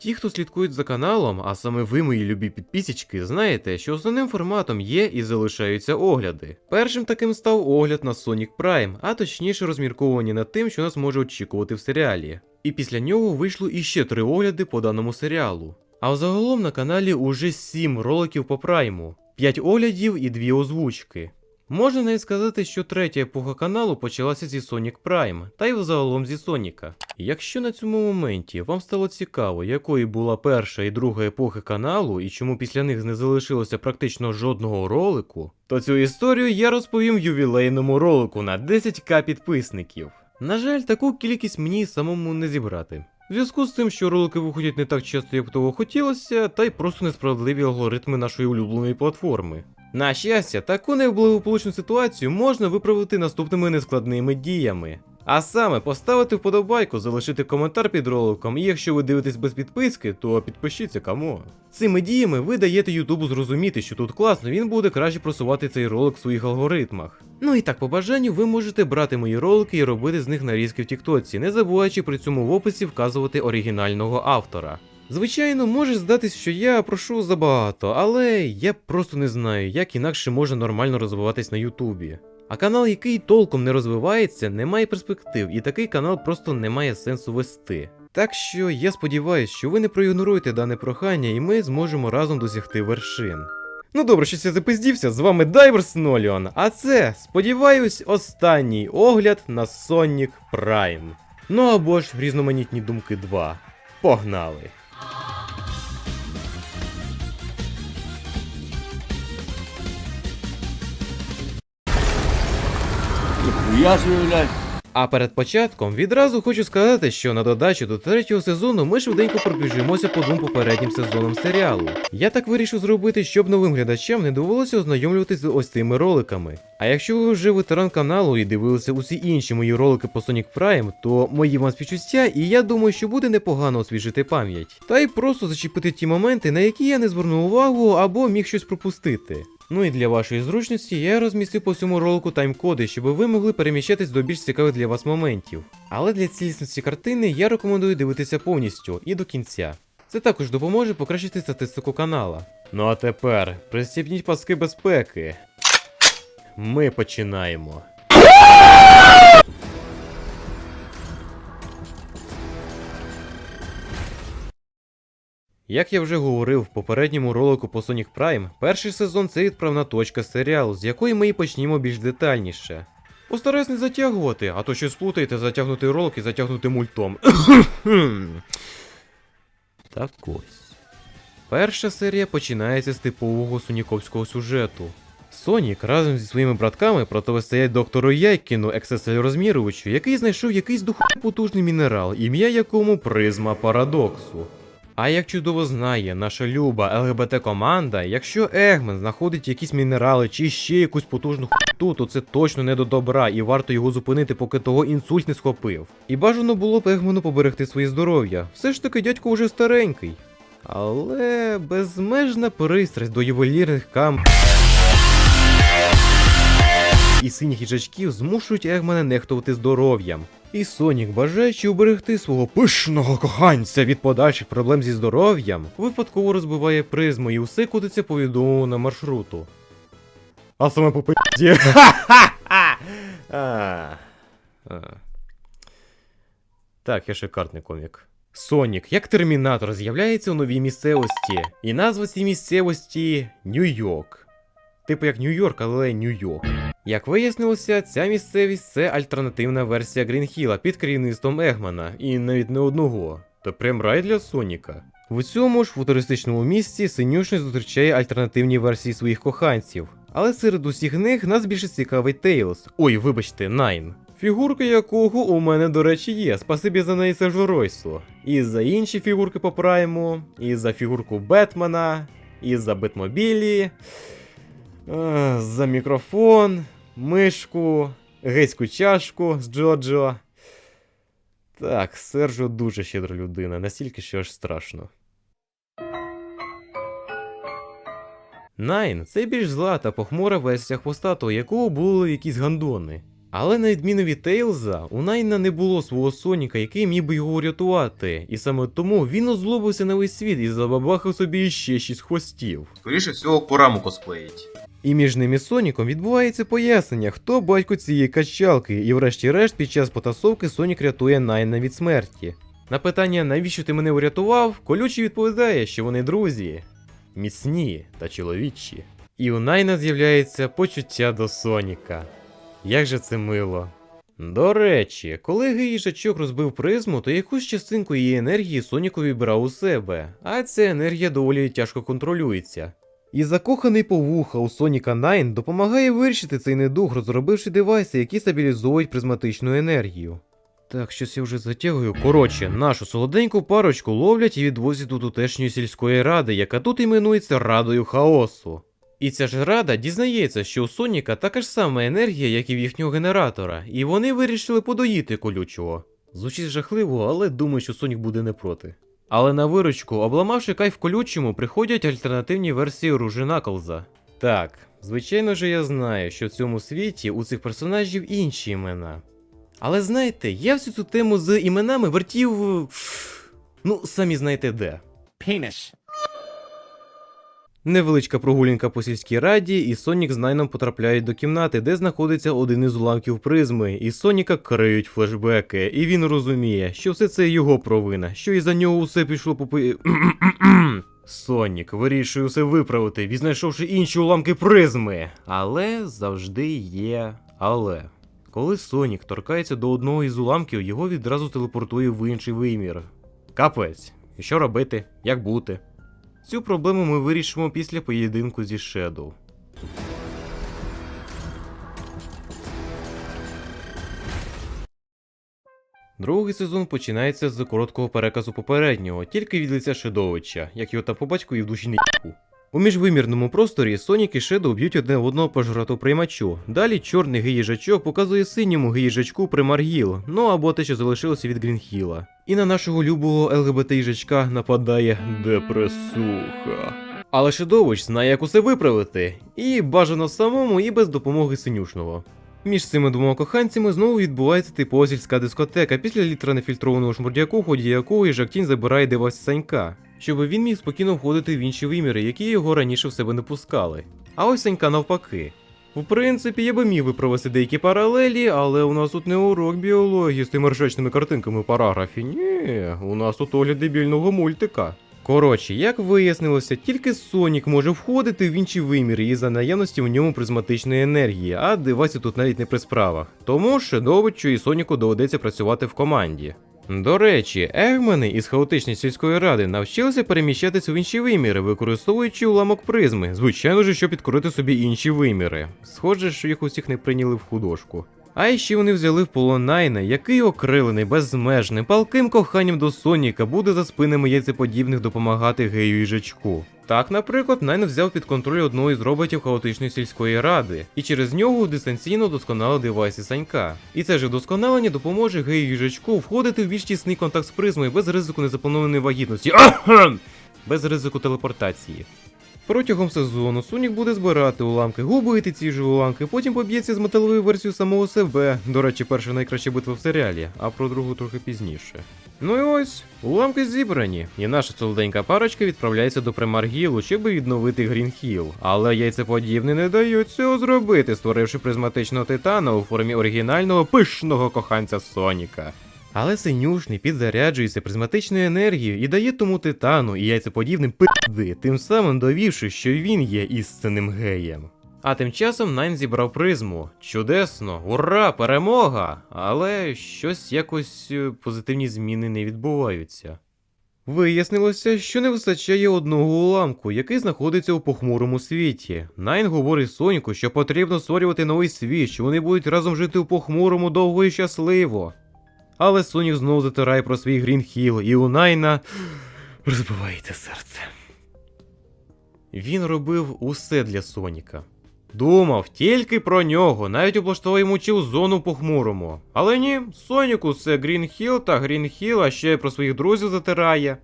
Ті, хто слідкують за каналом, а саме ви, мої любі підписічки, знаєте, що основним форматом є і залишаються огляди. Першим таким став огляд на Sonic Prime, а точніше розмірковування над тим, що нас може очікувати в серіалі. І після нього вийшло іще три огляди по даному серіалу. А взагалом на каналі уже 7 роликів по прайму, 5 оглядів і 2 озвучки. Можна навіть сказати, що третя епоха каналу почалася зі Sonic Prime, та й взагалом зі Соніка. Якщо на цьому моменті вам стало цікаво, якою була перша і друга епохи каналу, і чому після них не залишилося практично жодного ролику, то цю історію я розповім в ювілейному ролику на 10к підписників. На жаль, таку кількість мені самому не зібрати. В зв'язку з тим, що ролики виходять не так часто, як того хотілося, та й просто несправедливі алгоритми нашої улюбленої платформи. На щастя, таку неблагополучну ситуацію можна виправити наступними нескладними діями. А саме поставити вподобайку, залишити коментар під роликом, і якщо ви дивитесь без підписки, то підпишіться кому. Цими діями ви даєте Ютубу зрозуміти, що тут класно, він буде краще просувати цей ролик в своїх алгоритмах. Ну і так, по бажанню, ви можете брати мої ролики і робити з них нарізки в Тіктоці, не забуваючи при цьому в описі вказувати оригінального автора. Звичайно, може здатись, що я прошу забагато, але я просто не знаю, як інакше можна нормально розвиватись на Ютубі. А канал, який толком не розвивається, не має перспектив, і такий канал просто не має сенсу вести. Так що я сподіваюся, що ви не проігноруєте дане прохання, і ми зможемо разом досягти вершин. Ну добре, щось я запиздівся, з вами Дайверс Ноліон, а це, сподіваюсь, останній огляд на Sonic Prime. Ну або ж різноманітні думки 2. Погнали! Я ж блядь. А перед початком відразу хочу сказати, що на додачу до третього сезону ми швиденько пробіжимося по двом попереднім сезонам серіалу. Я так вирішив зробити, щоб новим глядачам не довелося ознайомлюватися з ось цими роликами. А якщо ви вже ветеран каналу і дивилися усі інші мої ролики по Sonic Prime, то мої вам співчуття, і я думаю, що буде непогано освіжити пам'ять. Та й просто зачепити ті моменти, на які я не звернув увагу або міг щось пропустити. Ну і для вашої зручності я розмістив по всьому ролику тайм-коди, щоб ви могли переміщатись до більш цікавих для вас моментів. Але для цілісності картини я рекомендую дивитися повністю і до кінця. Це також допоможе покращити статистику канала. Ну а тепер пристібніть паски безпеки. Ми починаємо. Як я вже говорив в попередньому ролику по Sonic Prime, перший сезон це відправна точка серіалу, з якої ми і почнімо більш детальніше. Постараюсь не затягувати, а то щось сплутаєте затягнути ролик і затягнути мультом. так ось. Перша серія починається з типового соніковського сюжету. Сонік разом зі своїми братками протистоять доктору Яйкіну, ексель розміровичу, який знайшов якийсь духопотужний мінерал, ім'я якому призма парадоксу. А як чудово знає наша люба ЛГБТ-команда, якщо Егмен знаходить якісь мінерали чи ще якусь потужну хуту, то це точно не до добра і варто його зупинити, поки того інсульт не схопив. І бажано було б Егмену поберегти своє здоров'я. Все ж таки дядько вже старенький. Але безмежна пристрасть до ювелірних кам. І синіх їжачків змушують Егмена нехтувати здоров'ям. І Сонік, бажаючи уберегти свого пишного коханця від подальших проблем зі здоров'ям, випадково розбиває призму і усе кудиться по на маршруту. А саме по. А. Так, я шикарний комік. Сонік, як термінатор, з'являється у новій місцевості. І назва цієї місцевості Нью-Йорк. Типу як Нью-Йорк, але Нью-Йорк. Як вияснилося, ця місцевість це альтернативна версія Грінхіла під керівництвом Егмана, і навіть не одного. Та прям рай для Соніка. В цьому ж футуристичному місці синюшник зустрічає альтернативні версії своїх коханців. Але серед усіх них нас більше цікавить Тейлз. Ой, вибачте, Найн. Фігурка якого у мене, до речі, є. Спасибі за неї Сержу Ройсу. І за інші фігурки по і за фігурку Бетмена, і за Бетмобілі, е, за мікрофон, мишку, гейську чашку з Джоджо. Так, Сержо дуже щедра людина, настільки що аж страшно. Найн це більш зла та похмура версія хвостатого, якого були якісь гандони. Але на відміну від Тейлза, у Найна не було свого Соніка, який міг би його врятувати, і саме тому він озлобився на весь світ і забабахав собі ще шість хвостів. Скоріше всього, пораму косплеїть. І між ним і Соніком відбувається пояснення, хто батько цієї качалки, і врешті-решт під час потасовки Сонік рятує Найна від смерті. На питання, навіщо ти мене врятував, колючий відповідає, що вони друзі, міцні та чоловічі. І у Найна з'являється почуття до Соніка. Як же це мило. До речі, коли гиїжачок розбив призму, то якусь частинку її енергії Сонік увібрав у себе, а ця енергія доволі тяжко контролюється. І закоханий повуха у Соніка Найн допомагає вирішити цей недух, розробивши девайси, які стабілізують призматичну енергію. Так, щось я вже затягую. Коротше, нашу солоденьку парочку ловлять і відвозять до тутешньої сільської ради, яка тут іменується Радою Хаосу. І ця ж рада дізнається, що у Соніка така ж сама енергія, як і в їхнього генератора, і вони вирішили подоїти колючого. Звучить жахливо, але думаю, що Сонік буде не проти. Але на виручку, обламавши кайф колючому, приходять альтернативні версії ружі Наклза. Так, звичайно ж я знаю, що в цьому світі у цих персонажів інші імена. Але знаєте, я всю цю тему з іменами вертів. Ну, самі знаєте де. penis. Невеличка прогулянка по сільській раді, і Сонік з Найном потрапляють до кімнати, де знаходиться один із уламків призми, і Соніка криють флешбеки, і він розуміє, що все це його провина, що із за нього усе пішло попи. Сонік вирішує усе виправити, відзнайшовши інші уламки призми. Але завжди є. Але. Коли Сонік торкається до одного із уламків, його відразу телепортує в інший вимір. Капець. І що робити? Як бути? Цю проблему ми вирішимо після поєдинку зі Shadow. Другий сезон починається з короткого переказу попереднього, тільки від лиця Шедовича, як його там по батьку і в душі не. У міжвимірному просторі Сонік і Шедоу б'ють одне одного по жратоприймачу. Далі чорний гиїжачок показує синьому гиїжачку примаргіл, ну або те, що залишилося від Грінхіла. І на нашого любого ЛГБТ їжачка нападає депресуха. Але Шедович знає, як усе виправити, і бажано самому, і без допомоги синюшного. Між цими двома коханцями знову відбувається типова сільська дискотека після літра нефільтрованого шмурдяку, ході якого їжактінь забирає девайс Санька, щоб він міг спокійно входити в інші виміри, які його раніше в себе не пускали. А ось Санька навпаки. В принципі, я би міг би провести деякі паралелі, але у нас тут не урок біології з тими ржачними картинками в параграфі. Ні, у нас тут огляд дебільного мультика. Коротше, як вияснилося, тільки Сонік може входити в інші виміри із-за наявності в ньому призматичної енергії, а девайси тут навіть не при справах. Тому Шедовичу і Соніку доведеться працювати в команді. До речі, егмени із хаотичної сільської ради навчилися переміщатися в інші виміри, використовуючи уламок призми, звичайно ж, щоб підкорити собі інші виміри. Схоже, що їх усіх не прийняли в художку. А ще вони взяли в полон Найна, який окрилений безмежним палким коханням до Соніка буде за спинами яйцеподібних допомагати гею їжачку. Так, наприклад, Найн взяв під контроль одного із роботів хаотичної сільської ради, і через нього дистанційно вдосконалив девайси Санька. І це ж вдосконалення допоможе гею їжачку входити в більш тісний контакт з призмою без ризику незапланованої вагітності. Без ризику телепортації. Протягом сезону Сонік буде збирати уламки, губити ці ж уламки, потім поб'ється з металовою версією самого себе. До речі, перша найкраща битва в серіалі, а про другу трохи пізніше. Ну і ось, уламки зібрані, і наша солоденька парочка відправляється до Примаргілу, щоб відновити Грінхіл. Але яйцеподібні не дають цього зробити, створивши призматичного титана у формі оригінального пишного коханця Соніка. Але синюшний підзаряджується призматичною енергією і дає тому титану і яйцеподібним пизди, тим самим довівши, що він є істинним геєм. А тим часом Найн зібрав призму. Чудесно, ура, перемога! Але щось якось е, позитивні зміни не відбуваються. Вияснилося, що не вистачає одного уламку, який знаходиться у похмурому світі. Найн говорить Соніку, що потрібно створювати новий світ, що вони будуть разом жити у похмурому довго і щасливо. Але Сонік знову затирає про свій Грінхіл, і у Найна розбивається серце. Він робив усе для Соніка. Думав тільки про нього, навіть облаштував йому чіл зону похмурому. Але ні, Соніку це Грінхіл та Грінхіл, а ще й про своїх друзів затирає.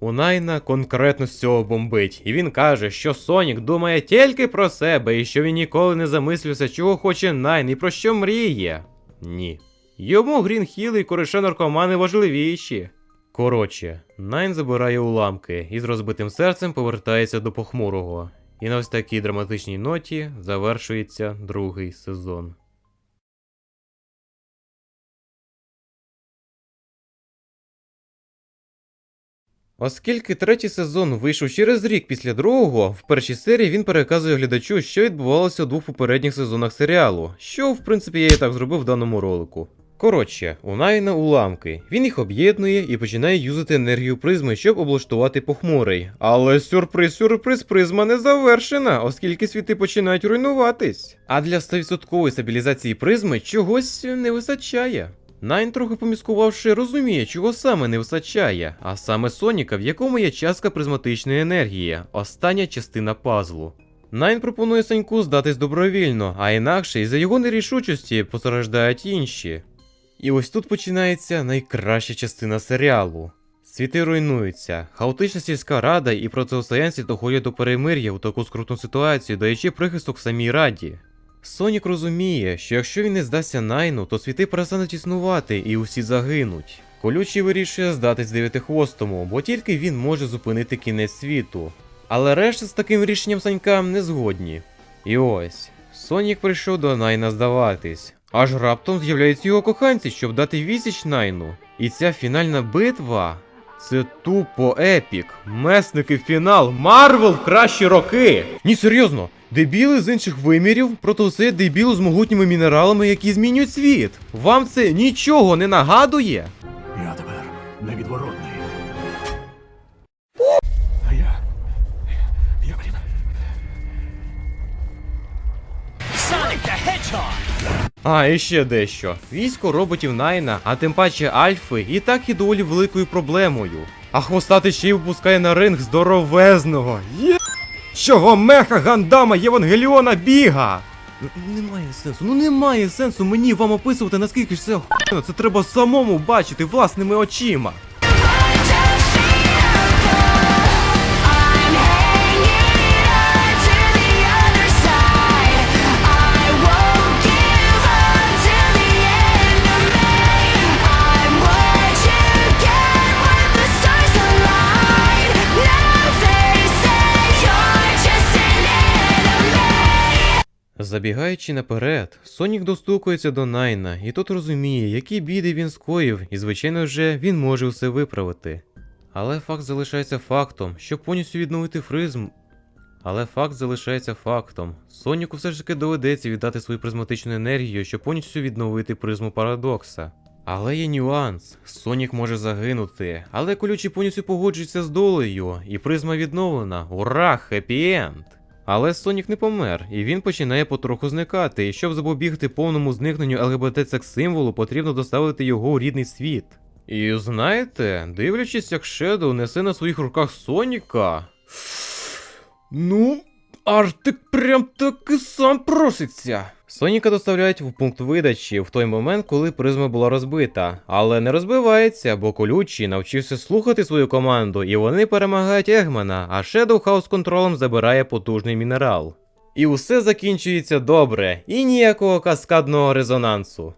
У Найна конкретно з цього бомбить, і він каже, що Сонік думає тільки про себе і що він ніколи не замислюється, чого хоче Найн і про що мріє. Ні. Йому Грінхіл і кореша наркомани важливіші. Коротше, Найн забирає уламки і з розбитим серцем повертається до похмурого. І на ось такій драматичній ноті завершується другий сезон. Оскільки третій сезон вийшов через рік після другого, в першій серії він переказує глядачу, що відбувалося у двох попередніх сезонах серіалу, що в принципі я і так зробив в даному ролику. Коротше, у Найна уламки. Він їх об'єднує і починає юзати енергію призми, щоб облаштувати похмурий. Але сюрприз, сюрприз, призма не завершена, оскільки світи починають руйнуватись. А для 100% стабілізації призми чогось не вистачає. Найн, трохи поміскувавши, розуміє, чого саме не вистачає, а саме Соніка, в якому є частка призматичної енергії, остання частина пазлу. Найн пропонує Саньку здатись добровільно, а інакше із-за його нерішучості постраждають інші. І ось тут починається найкраща частина серіалу. Світи руйнуються, хаотична сільська рада і протистоянці доходять до перемир'я у таку скрутну ситуацію, даючи прихисток самій раді. Сонік розуміє, що якщо він не здасться Найну, то світи перестануть існувати і усі загинуть. Колючий вирішує здатись дев'ятихвостому, бо тільки він може зупинити кінець світу. Але решта з таким рішенням Санька не згодні. І ось, Сонік прийшов до Найна здаватись. Аж раптом з'являються його коханці, щоб дати відсіч Найну. І ця фінальна битва. Це тупо епік. Месники фінал. Марвел в кращі роки. Ні, серйозно. Дебіли з інших вимірів проти усе дебіли з могутніми мінералами, які змінюють світ. Вам це нічого не нагадує? Я тепер невідворотний. А, і ще дещо. Військо роботів Найна, а тим паче Альфи, і так і доволі великою проблемою. А хвостати ще й випускає на ринг здоровезного. Є... Чого меха Гандама Євангеліона біга? Ну, немає сенсу, ну немає сенсу мені вам описувати, наскільки ж це охуєнно. Це треба самому бачити власними очима. Забігаючи наперед, Сонік достукується до Найна, і тот розуміє, які біди він скоїв, і звичайно вже він може все виправити. Але факт залишається фактом, щоб повністю відновити фризм. Але факт залишається фактом. Соніку все ж таки доведеться віддати свою призматичну енергію, щоб повністю відновити призму парадокса. Але є нюанс. Сонік може загинути, але колючий повністю погоджується з долею, і призма відновлена. Ура, хеппі-енд! Але Сонік не помер, і він починає потроху зникати, і щоб запобігти повному зникненню ЛГБТ секс символу, потрібно доставити його у рідний світ. І знаєте, дивлячись, як Шедоу несе на своїх руках Соніка. Ну, Артик прям таки сам проситься. Соніка доставляють в пункт видачі в той момент, коли призма була розбита, але не розбивається, бо колючий навчився слухати свою команду, і вони перемагають Егмана, а Shadow хаус контролем забирає потужний мінерал. І усе закінчується добре, і ніякого каскадного резонансу.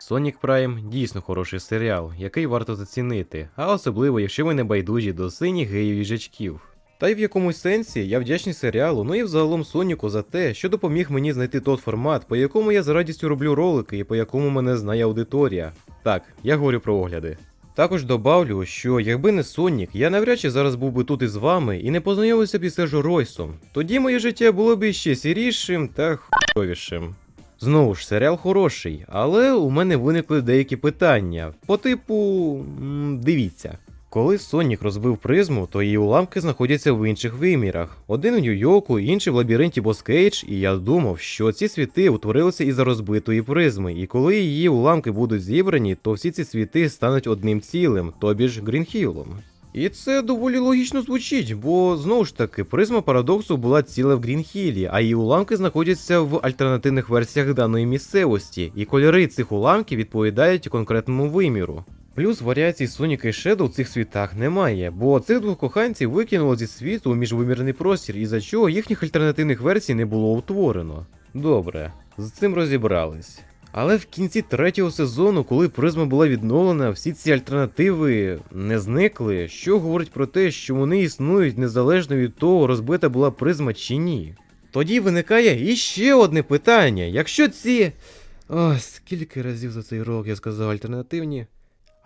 Sonic Prime дійсно хороший серіал, який варто зацінити, а особливо, якщо ви не байдужі до синіх геїв їжачків. Та й в якомусь сенсі я вдячний серіалу, ну і взагалом Соніку за те, що допоміг мені знайти той формат, по якому я з радістю роблю ролики і по якому мене знає аудиторія. Так, я говорю про огляди. Також добавлю, що якби не Сонік, я навряд чи зараз був би тут із вами і не познайомився б із Сержо Ройсом. Тоді моє життя було б іще сірішим та хуйовішим. Знову ж, серіал хороший, але у мене виникли деякі питання. По типу. Дивіться. Коли Сонік розбив призму, то її уламки знаходяться в інших вимірах. Один у Нью-Йорку, інший в лабіринті Боскейдж, і я думав, що ці світи утворилися із-за розбитої призми, і коли її уламки будуть зібрані, то всі ці світи стануть одним цілим, тобі ж Грінхілом. І це доволі логічно звучить, бо знову ж таки, призма парадоксу була ціла в Грінхілі, а її уламки знаходяться в альтернативних версіях даної місцевості, і кольори цих уламків відповідають конкретному виміру. Плюс варіацій Соніка і Шедоу в цих світах немає, бо цих двох коханців викинуло зі світу у міжвимірний простір, із-за чого їхніх альтернативних версій не було утворено. Добре, з цим розібрались. Але в кінці третього сезону, коли призма була відновлена, всі ці альтернативи не зникли, що говорить про те, що вони існують незалежно від того, розбита була призма чи ні. Тоді виникає іще одне питання: якщо ці. О, скільки разів за цей рок я сказав альтернативні.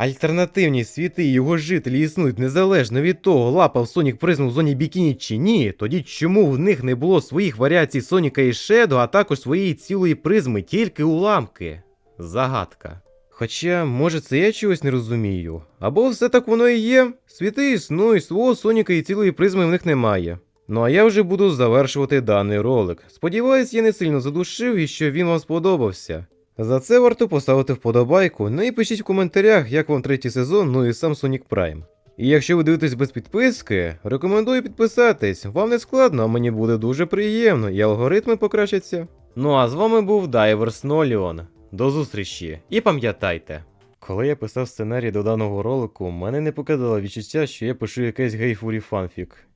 Альтернативні світи і його жителі існують незалежно від того, лапав Сонік призму в зоні бікіні чи ні, тоді чому в них не було своїх варіацій Соніка і Шедо, а також своєї цілої призми, тільки уламки? Загадка. Хоча, може, це я чогось не розумію. Або все так воно і є. Світи існують, свого Соніка і цілої призми в них немає. Ну а я вже буду завершувати даний ролик. Сподіваюсь, я не сильно задушив і що він вам сподобався. За це варто поставити вподобайку, ну і пишіть в коментарях, як вам третій сезон, ну і сам Sonic Prime. І якщо ви дивитесь без підписки, рекомендую підписатись. Вам не складно, а мені буде дуже приємно, і алгоритми покращаться. Ну а з вами був Дайверс Ноліон. До зустрічі і пам'ятайте. Коли я писав сценарій до даного ролику, мене не покидало відчуття, що я пишу якийсь гейфурі фанфік.